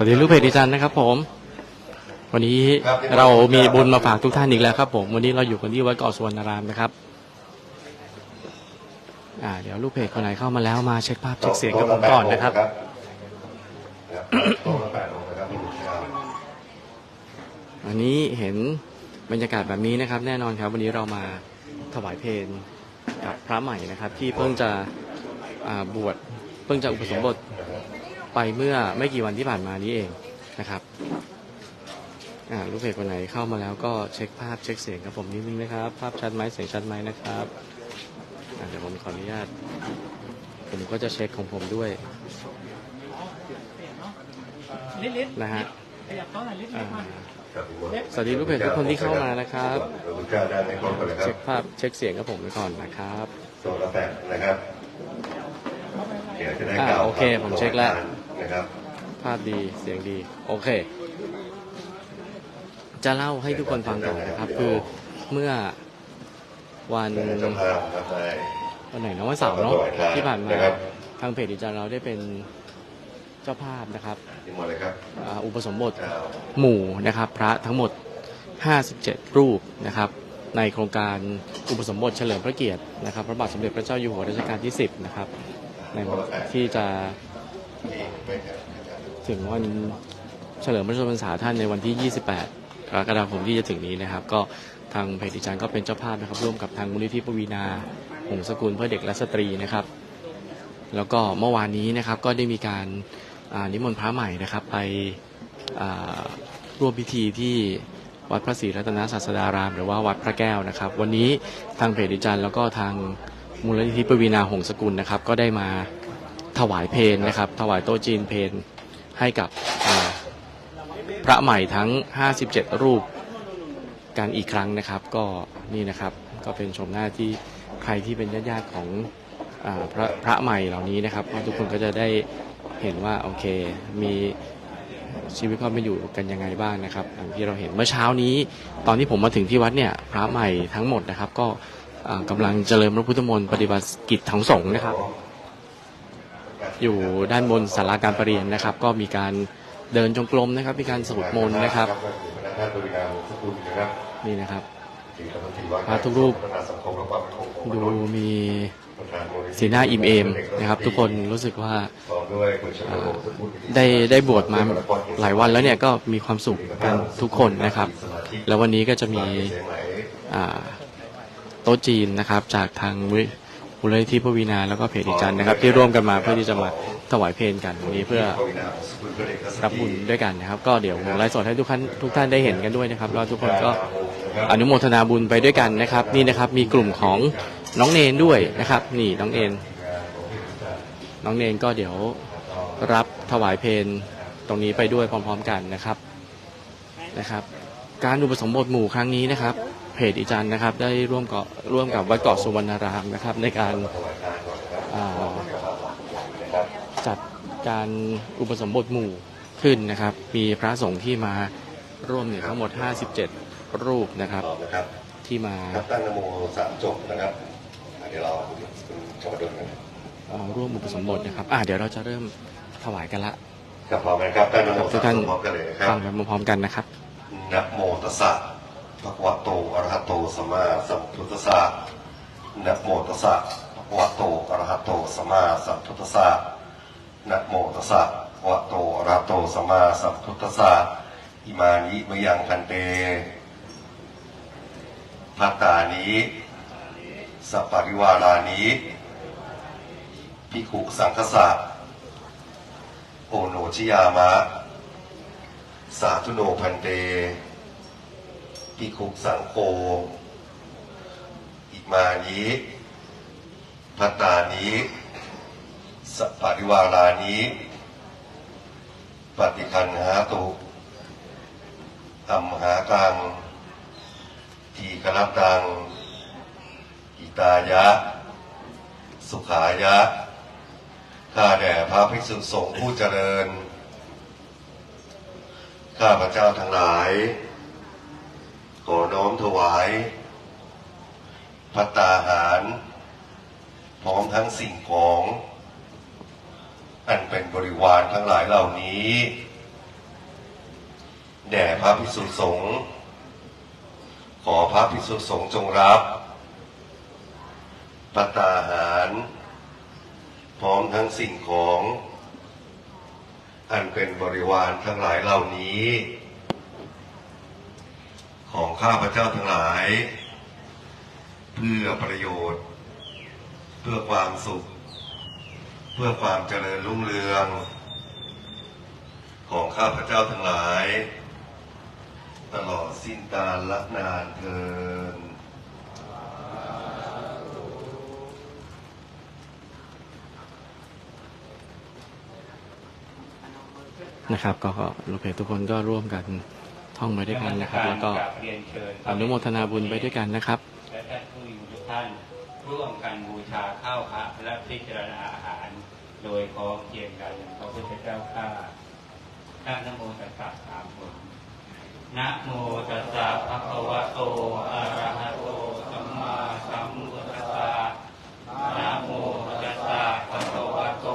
สวัสดีลูกเพจดิจันนะครับ ผม วันนี้เรามีบุญมาฝากทุกท่านอีกแล้วครับผมวันนี้เราอยู่กันที่วัดเกาะสุวรรณารามนะครับอ่าเดี๋ยวลูกเพจคนไหนเข้ามาแล้วมาเช็คภาพเช็คเสียงกับผมก่อนนะครับโต๊ะละแปดองค์นะครับวันนี้เห็นบรรยากาศแบบนี้นะครับ แน่นอนครับ วันนี้เรามาถวายเพลงกับพระใหม่นะครับ ที่เพิ่งจะบวชเพิ่งจะอุปสมบท ไปเมื่อไม่กี่วันที่ผ่านมานี้เองนะครับอ่าลูกเพจคนไหนเข้ามาแล้วก็เช็คภาพเช็คเสียงกับผมนิดนึงนะครับ ภาพชัดไหมเสียงชัดไหมนะครับอ่าเดี๋ยวผมขออนุญาต ผมก็จะเช็คของผมด้วยลิดนะฮะขยับเข้าหน่อยลิดอ่ามาสวัสดีลูกเพจทุกคนที่เข้ามานะครับพระพุทธเจ้าได้ในกรก่อนเลยครัเช็บคภาพเช็คเสียงกับผมไปก่อนนะครับโต๊ะละแปดนะครับเดี๋ยวจะได้อ่ากล่าวโอเคผมเช็คแล้ว นะครับ ภาพดีเสียงดี โอเค จะเล่าให้ทุกคนฟังก่อนนะครับ คือเมื่อวันเป็นเจ้าภาพครับได้วันไหนนะวันเสาร์เนาะถวายทานที่ผ่านมานะครับทางเพจดิจันเราได้เป็นเจ้าภาพนะครับที่หมดเลยครับอ่าอุปสมบทเจ้าหมู่นะครับ พระทั้งหมด 57 รูปนะครับ ในโครงการอุปสมบทเฉลิมพระเกียรตินะครับ พระบาทสมเด็จพระเจ้าอยู่หัวรัชกาลที่ 10 นะครับในวันที่จะ ถึงวันเฉลิมพระชนมพรรษาท่านในวันที่ 28 กรกฎาคมที่จะถึงนี้นะครับ ก็ทางเพจดิจันก็เป็นเจ้าภาพนะครับ ร่วมกับทางมูลนิธิปวีนาหงสกุลเพื่อเด็กและสตรีนะครับ แล้วก็เมื่อวานนี้นะครับก็ได้มีการนิมนต์พระใหม่นะครับ ไปร่วมพิธีที่วัดพระศรีรัตนศาสดาราม หรือว่าวัดพระแก้วนะครับ วันนี้ทางเพจดิจันแล้วก็ทางมูลนิธิปวีนาหงสกุลนะครับ ก็ได้มา ถวายเพลงนะครับ ถวายโต๊ะจีนเพลงให้กับพระใหม่ทั้ง 57 รูปกันอีกครั้งนะครับ ก็นี่นะครับก็เป็นชมหน้าที่ใครที่เป็นญาติๆของอพระพระใหม่เหล่านี้นะครับทุกคนก็จะได้เห็นว่าโอเคมีชีวิตความเป็นอยู่กันยังไงบ้างนะครับอย่างที่เราเห็นเมื่อเช้านี้ ตอนที่ผมมาถึงที่วัดเนี่ยพระใหม่ทั้งหมดนะครับ ก็อ่ากำลังเจริญพระพุทธมนต์ปฏิบัติกิจของสงฆ์นะครับ อยู่ด้านบนศาลาการประเรียนนะครับ ก็มีการเดินจงกรมนะครับ มีการสวดมนต์นะครับนี่นะครับพระทุกรูปดูมีสีหน้าอิ่มเอมนะครับ ทุกคนรู้สึกว่าได้ได้บวชมาหลายวันแล้วเนี่ยก็มีความสุขกันทุกคนนะครับ แล้ววันนี้ก็จะมีโต๊ะจีนนะครับ จากทาง มูลนิธิพระวีนาแล้วก็เพจดิจันนะครับ ที่ร่วมกันมาเพื่อที่จะมาถวายเพลงกันวันนี้เพื่อปวีนาหงสกุลเพื่อเด็กและสตรับบุญด้วยกันนะครับ ก็เดี๋ยวผมไลฟ์สดให้ทุกท่านทุกท่านได้เห็นกันด้วยนะครับแล้วทุกคนก็อนุโมทนาบุญไปด้วยกันนะครับ นี่นะครับมีกลุ่มของน้องเนนด้วยนะครับ นี่น้องเนนน้องเนนก็เดี๋ยวรับถวายเพลงตรงนี้ไปด้วยพร้อม ๆ กันนะครับนะครับ การอุปสมบทหมู่ครั้งนี้นะครับ เพจอีจันนะครับ ได้ร่วมกับร่วมกับวัดเกาะสุวรรณารามนะครับ ในการอ่าจัดการอุปสมบทหมู่ขึ้นนะครับ มีพระสงฆ์ที่มาร่วมเนี่ยทั้งหมด 57 รูปนะครับตอบนะครับที่มาครับตั้งนโมสามจบนะครับอะเดี๋ยวเราคุณชมรมกันเอ่อร่วมอุปสมบทนะครับอ่าเดี๋ยวเราจะเริ่มถวายกันละครับพร้อมไหมครับตั้งนโมทุสากมท่านจบพร้อมกันเลยนะครัฟับงไปพร้อมๆกันนะครับนะโมตัสสะ ภะคะวะโตอะระหะโตสัมมาสัมพุทธัสสะนะโมตัสสะภะคะวะโตอะระหะโตสัมมาสัมพุทธัสสะนะโมตัสสะภะคะวะโตอะระหะโตสัมมาสัมพุทธัสสะอิมานิมยังพันเตพัตตานิสัปปริวารานิภิกขุสังฆสะโอโนชิยามะ สาธุโนพันเต ปิคุสังโฆอิมานิพัตตานิสัปปะริวารานิปฏิคันหาตุอัมหากังทีกรัตตังอิตายะ สุขายะข้าแด่พระภิกษุสงฆ์ผู้เจริญ ข้าพระเจ้าทั้งหลาย ขอน้อมถวายพัตตาหาร พร้อมทั้งสิ่งของ อันเป็นบริวารทั้งหลายเหล่านี้ แด่พระภิกษุสงฆ์ขอพระภิกษุสงฆ์จงรับปัตตาหาร พร้อมทั้งสิ่งของ อันเป็นบริวารทั้งหลายเหล่านี้ ของข้าพเจ้าทั้งหลาย เพื่อประโยชน์ เพื่อความสุข เพื่อความเจริญรุ่งเรือง ของข้าพเจ้าทั้งหลาย ตลอดสิ้นกาลละนานเทินนะครับ ก็ลูกเพจทุกคนก็ร่วมกัน ท่องไปด้วยกันนะครับ แล้วก็เรียนเชิญอนุโมทนาบุญไปด้วยกันนะครับและท่านผู้อยู่ทุกท่านร่วมกันบูชาข้าวพระและพิจารณาอาหาร โดยพร้อมเพรียงกันพระพุทธเจ้าข้าท่านนโมตัสสะสามคนนะโมตัสสะภะคะวะโตอะระหะโตสัมมาสัมพุทธัสสะนะโมตัสสะภะคะวะโต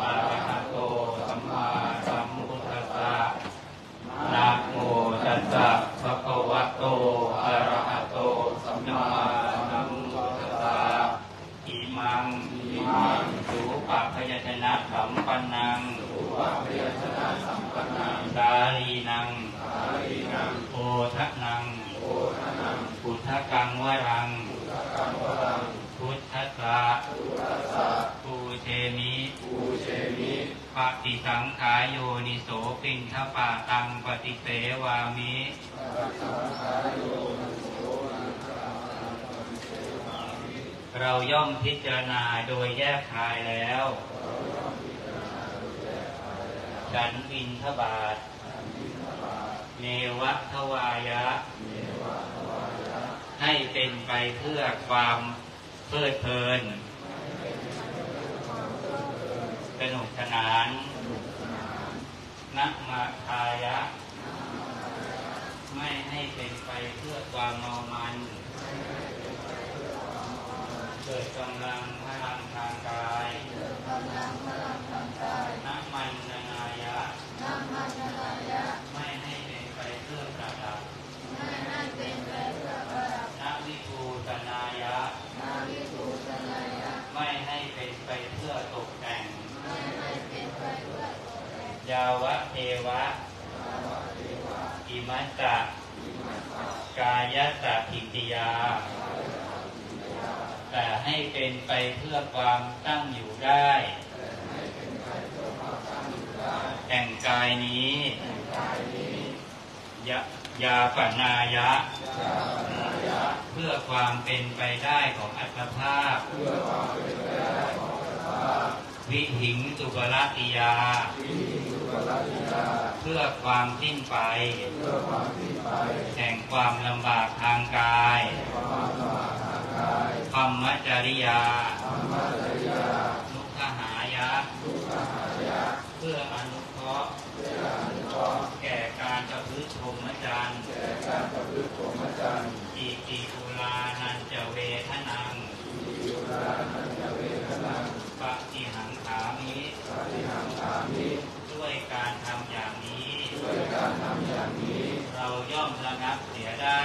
อะระหะโตสัมมาสัมพุทธัสสะ นะโมตัสสะภะคะวะโต อะระหะโต สัมมาสัมพุทธัสสะอิมังอิมังสุปะพยัญชนะสัมปันนังสุปะพยัญชนะสัมปันนังสาลีนังสาลีนังโอทะนัง โอทะนังพุทธกังวรัง พุทธกังวรังพุทธัสะสะปูเชมิปูเชมิปฏิสังขายโยนิโสปินทปาตังปฏิเสวามิเราย่อมพิจารณาโดยแยกคายแล้ว ฉันบินทบาท เนวะทวายะ ให้เป็นไปเพื่อความเพลิดเพลินสนุกสนานนักมาทายะ ไม่ให้เป็นไปเพื่อความเมามัน เกิดกำลังพลังทางกายนักมันนายะ ไม่ให้เป็นไปเพื่อประดับนักวิภูตนายะ ไม่ให้เป็นไปเพื่อตกแต่ง ยาวะเทวะ อิมัสสะกายสะอิติยา แต่ให้เป็นไปเพื่อความตั้งอยู่ได้ แห่งกายนี้ยะยาปนายะ เพื่อความเป็นไปได้ของอัตภาพ วิหิงสุกรติยา เพื่อความสิ้นไป แห่งความลำบากทางกายธรรมจริยานุขหายะเพื่ออนุเคราะห์แก่การประพฤติพรหมจรรย์อิติอุลานันจเวทนังปฏิหังขามิด้การทำอย่างนี้ เราย่อมระงับเสียได้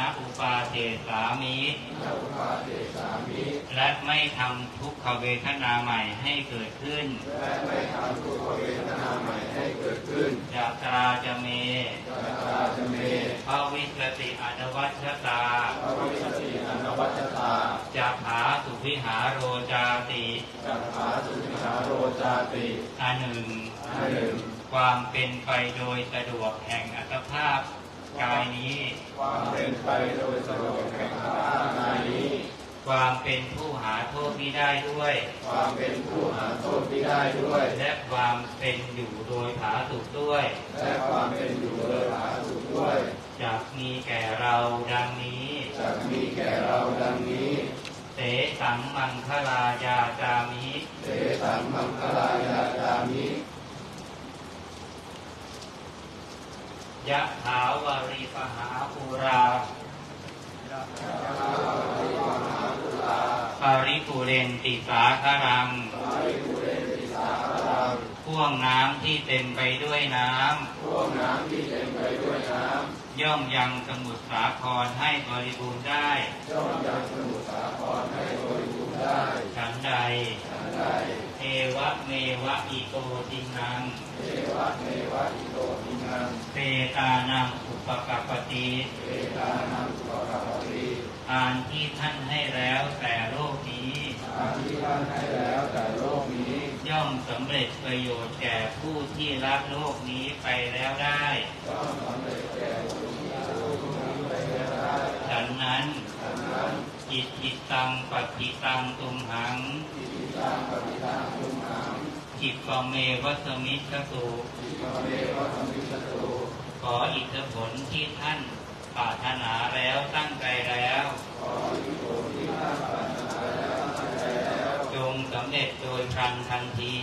ณอุปาเทสามิและไม่ทำทุกขเวทนาใหม่ให้เกิดขึ้นจะตราจะเมภาวิสติอนุวัชตาจะผาสุวิหารโรจาติอันหนึ่ง ความเป็นไปโดยสะดวกแห่งอัตภาพ กายนี้ความเป็นไปโดยสะดวกแห่งอัตภาพกายนี้ ความเป็นผู้หาโทษมิได้ด้วย ความเป็นผู้หาโทษมิได้ด้วย และความเป็นอยู่โดยผาสุกด้วย และความเป็นอยู่โดยผาสุกด้วยจะมีแก่เราดังนี้จะมีแก่เราดังนี้เสสังมังคลายาจามิเสสังมังคลายาจามิ ยะถาวาริปหาปุราปาริปุเรนติสาคารัง พ่วงน้ำที่เต็มไปด้วยน้ำพ่วงน้ำที่เต็มไปด้วยน้ำย่อมยังสมุทรสาครให้บริบูรณ์ได้ย่อมยังสมุทรสาครให้บริบูรณ์ได้ ฉันใดฉันใด เทวะเมวะอิโตทินังเทวะเมวะอิโตทินังเปตานังอุปกัปปติเปตานังอุปกัปปติทานที่ท่านให้แล้วแต่โลกนี้ ย่อมสำเร็จประโยชน์แก่ผู้ที่รักโลกนี้ไปแล้วได้ฉันนั้นจิตจิตตังปฏิตังตุมหังจิต กเมวัสมิชตุขออิทธิผลที่ท่านปรารถนาแล้วตั้งใจแล้วจงสำเร็จโดยพลันทันที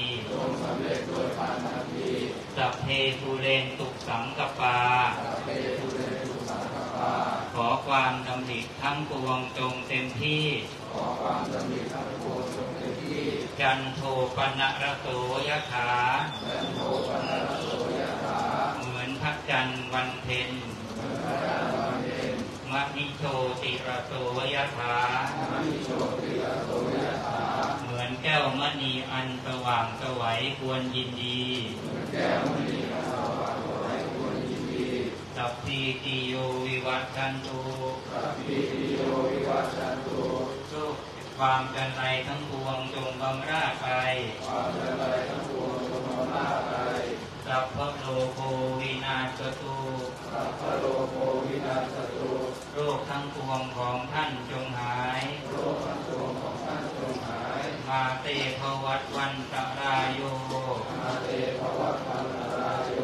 สัพเพทุเรนตุกสังกปา ขอความดำริทั้งปวงจงเต็มที่ จันโทปนะระโสยถาเหมือนพระจันทร์วันเพ็ญมะนิโชติระโสยถาเหมือนแก้วมณีอันสว่างสวัยควรยินดีสัพพีติโยวิวัตชันตุสัพพีติโยวิวัตชันตุทุก ความจันไรทั้งปวงจงบำราดไปความจันไรทั้งปวงจงบำราดไปสัพพะโลโกวินาศตุสัพพะโลโกวินาศตุโรคทั้งปวงของท่านจงหาย โรคทั้งปวงของท่านจงหาย มาเตภวัตวันตรายโยมาเตภวัตวันตรายโย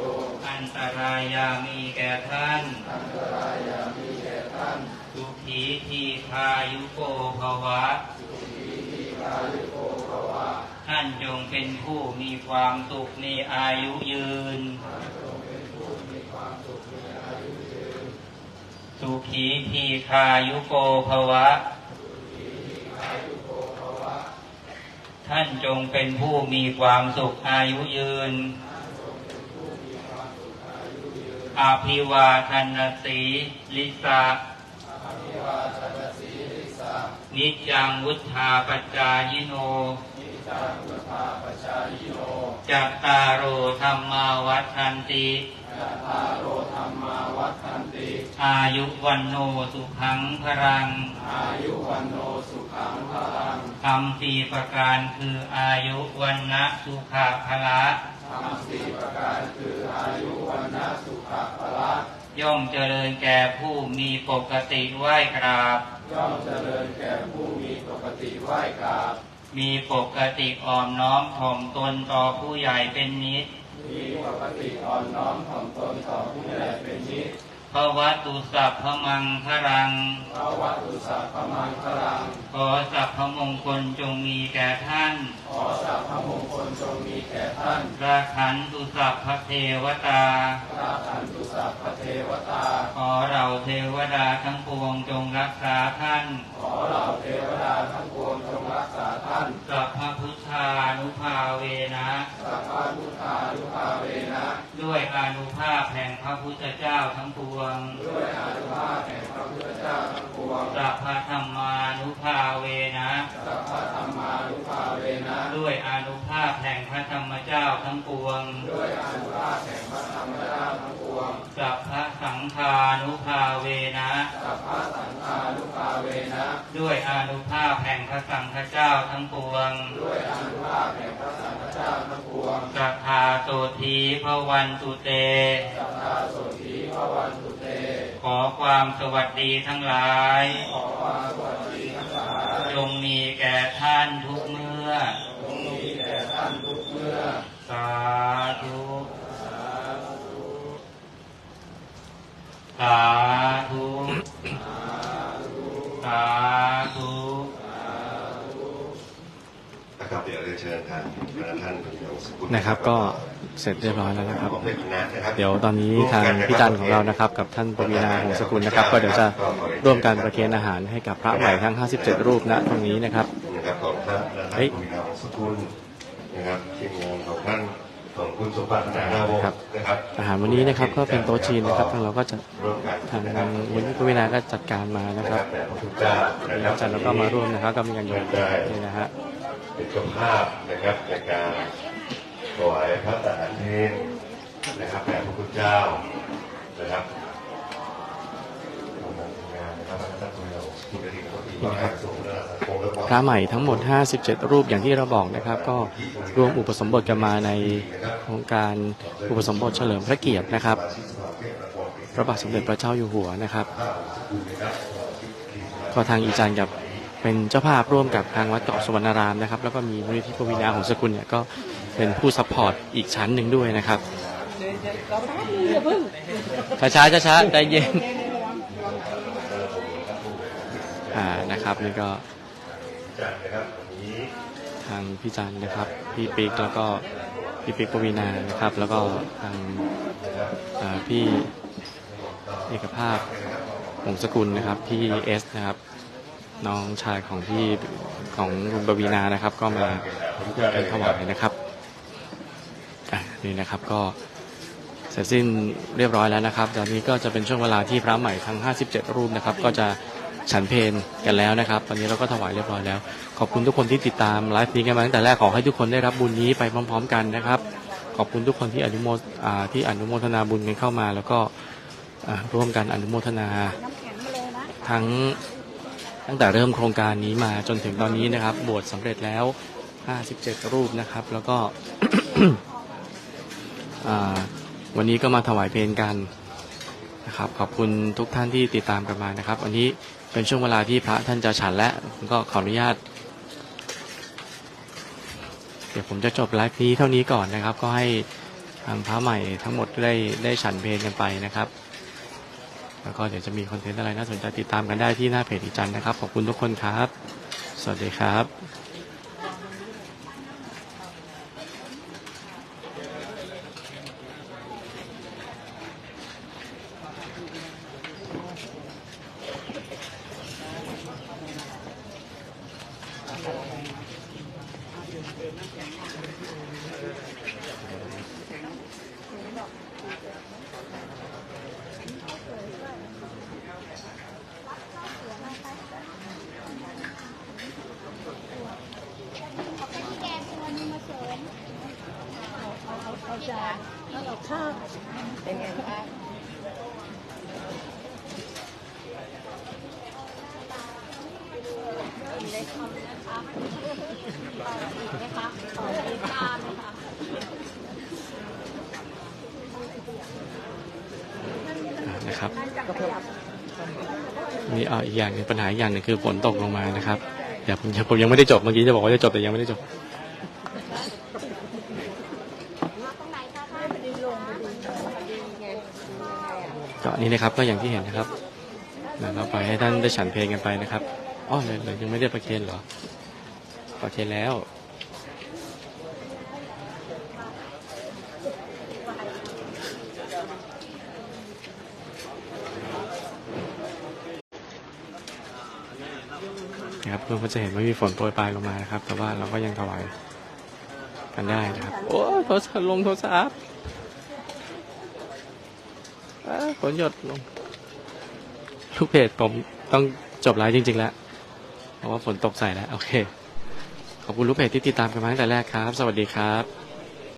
อันตรายามีแก่ท่าน อันตรายามีแก่ท่าน สุขีทีคายุโกภวะสุขี ทีคายุโกภวะท่านจงเป็นผู้มีความสุขมีอายุยืน สุขีทีคายุโกภวะ ท่านจงเป็นผู้มีความสุขอายุยืน อาภิวาทนสีลิสา นิจจังวุธาปจายโนจัตตารโอธรรมาวัฏันติ อายุวันโนสุขังพรัง อายุวันโนสุขังพรังคำสี่ประการคืออายุวันนะสุขะพละคำสี่ประการคืออายุวันนะสุขะพละ ย่อมเจริญแก่ผู้มีปกติไหว้กราบ ย่อมเจริญแก่ผู้มีปกติไหว้กราบ มีปกติอ่อมน้อมถ่อมตนต่อผู้ใหญ่เป็นนิดพระวัตุสัพพมังครังพระวัตุสัพพมังครัง ขอสัพพมงคลจงมีแก่ท่าน ขอสัพพมงคลจงมีแก่ท่านราขันตุสัพพเทวตาราขันตุสัพพเทวตา ขอเราเทวดาทั้งปวงจงรักษาท่าน ขอเราเทวดาทั้งปวงจง ด้วยอานุภาพแห่งพระพุทธเจ้าทั้งปวงด้วยอานุภาพแห่งพระพุทธเจ้าทั้งปวงสัพพธรรมานุภาเวนะสัพพธรรมานุภาเวนะ ด้วยอานุภาพแห่งพระธรรมเจ้าทั้งปวง ด้วยอานุภาพแห่งพระธรรมเจ้าทั้งปวงสัพพสังฆานุภาเวนะสัพพสังฆานุภาเวนะ ด้วยอานุภาพแห่งพระสังฆเจ้าทั้งปวง ด้วยอานุภาพแห่งพระสังฆ เจ้าทั้งปวงสัทธาโสธีพระวันตุเตสัทธาโสธีพระวันตุเต ขอความสวัสดีทั้งหลาย ขอความสวัสดีทั้งหลายจงมีแก่ท่านทุกเมื่อจงมีแก่ท่านทุกเมื่อ สาธุสาธุสาธุ นะครับ เดี๋ยวเรียนเชิญทางพระท่านเป็นองค์สกุลนะครับ ก็เสร็จเรียบร้อยแล้วนะครับของเป็นคณะนะครับเดี๋ยวตอนนี้ทางพี่จันของเรานะครับ กับท่านปวีนาหงสกุลนะครับ ก็เดี๋ยวจะร่วมกันประเคนอาหารให้กับพระใหม่ทั้ง 57 รูปณตรงนี้นะครับนะครับของท่านและท่านเฮ้ยปวีนาของสกุลนะครับทีมงานของท่านของคุณสมบัตินานาวงศ์ครับนะครับอาหารวันนี้นะครับก็เป็นโต๊ะจีนนะครับทางเราก็จะร่วมกันทางนะครับมูลนิธิปวีนาก็จัดการมานะนะคครัรับบแต่พระพุทธเจ้านะครัอาจารย์เราก็มาร่วมนะครับก็มีการโยนนี่นะฮะ เป็นเจ้าภาพนะครับในการถวายพระทหารเพนะครับแด่พระพุทธเจ้านะครับพระท่านคุณเราคุณกระดิ่งก็ดีมาสูงระดับสังคมและความพระใหม่ทั้งหมด 57 รูปอย่างที่เราบอกนะครับ ก็รวมอุปสมบทกันมาในโครงการอุปสมบทเฉลิมพระเกียรตินะครับ พระบาทสมเด็จพระเจ้าอยู่หัวนะครับ ก็ทางอีจันกับ เป็นเจ้าภาพร่วมกับทางวัดเกาะสุวรรณารามนะครับ แล้วก็มีมูลนิธิปวีนาของสกุลเนี่ยก็เป็นผู้ซัพพอร์ตอีกชั้นหนึ่งด้วยนะครับช้าช้าช้าช้าใจเย็นอ่านะครับนี่ก็ทางพี่จันนะครับ พี่ปิ๊กแล้วก็พี่ปิ๊กปวีนานะครับ แล้วก็ทางอ่าพี่เอกภาพหงสกุลนะครับพี่เอสนะครับ น้องชายของพี่ของคุณปวีนานะครับ ก็มาเป็นถวายนะครับอะนี่นะครับก็เสร็จสิ้นเรียบร้อยแล้วนะครับตอนนี้ก็จะเป็นช่วงเวลาที่พระใหม่ทั้ง 57 รูปนะครับ ก็จะฉันเพลกันแล้วนะครับตอนนี้เราก็ถวายเรียบร้อยแล้ว ขอบคุณทุกคนที่ติดตามไลฟ์นี้กันมาตั้งแต่แรกขอให้ทุกคนได้รับบุญนี้ไปพร้อม ๆ กันนะครับ ขอบคุณทุกคนที่อนุโมทอ่าที่อนุโมทนาบุญกันเข้ามา แล้วก็อ่าร่วมกันอนุโมทนาทั้ง ตั้งแต่เริ่มโครงการนี้มาจนถึงตอนนี้นะครับบวชสำเร็จแล้ว 57 รูปนะครับ แล้วก็ วันนี้ก็มาถวายเพลงกันนะครับ ขอบคุณทุกท่านที่ติดตามกันมานะครับ วันนี้เป็นช่วงเวลาที่พระท่านจะฉันและผมก็ขออนุญาต เดี๋ยวผมจะจบไลฟ์นี้เท่านี้ก่อนนะครับ ก็ให้ทางพระใหม่ทั้งหมดได้ได้ฉันเพลงกันไปนะครับ แล้วก็เดี๋ยวจะมีคอนเทนต์อะไรน่าสนใจติดตามกันได้ที่หน้าเพจอีจันนะครับ ขอบคุณทุกคนครับ สวัสดีครับ นะครับนี่เอาอีกอย่างหนึงปัญหาอีกอย่างหนึ่งคือฝนตกลงมานะครับเดี๋ยวผมผมยังไม่ได้จบเมื่อกี้จะบอกว่าจะจบแต่ยังไม่ได้จบ นี่นะครับก็อย่างที่เห็นนะครับเราปล่อยให้ท่านได้ฉันเพลงกันไปนะครับอ๋อเลยเลยยังไม่ได้ประเคนเหรอประเคนแล้วนะครับเพื่อนก็จะเห็นว่ามีฝนโปรยปลายลงมานะครับ แต่ว่าเราก็ยังถวายกันได้นะครับ โอ้โทรศัพท์ลงโทรศัพท์ ฝนหยดลง ลูกเพจผมต้องจบไลฟ์จริง ๆ แล้ว เพราะว่าฝนตกใส่แล้ว โอเค ขอบคุณลูกเพจที่ติดตามกันมาตั้งแต่แรกครับ สวัสดีครับ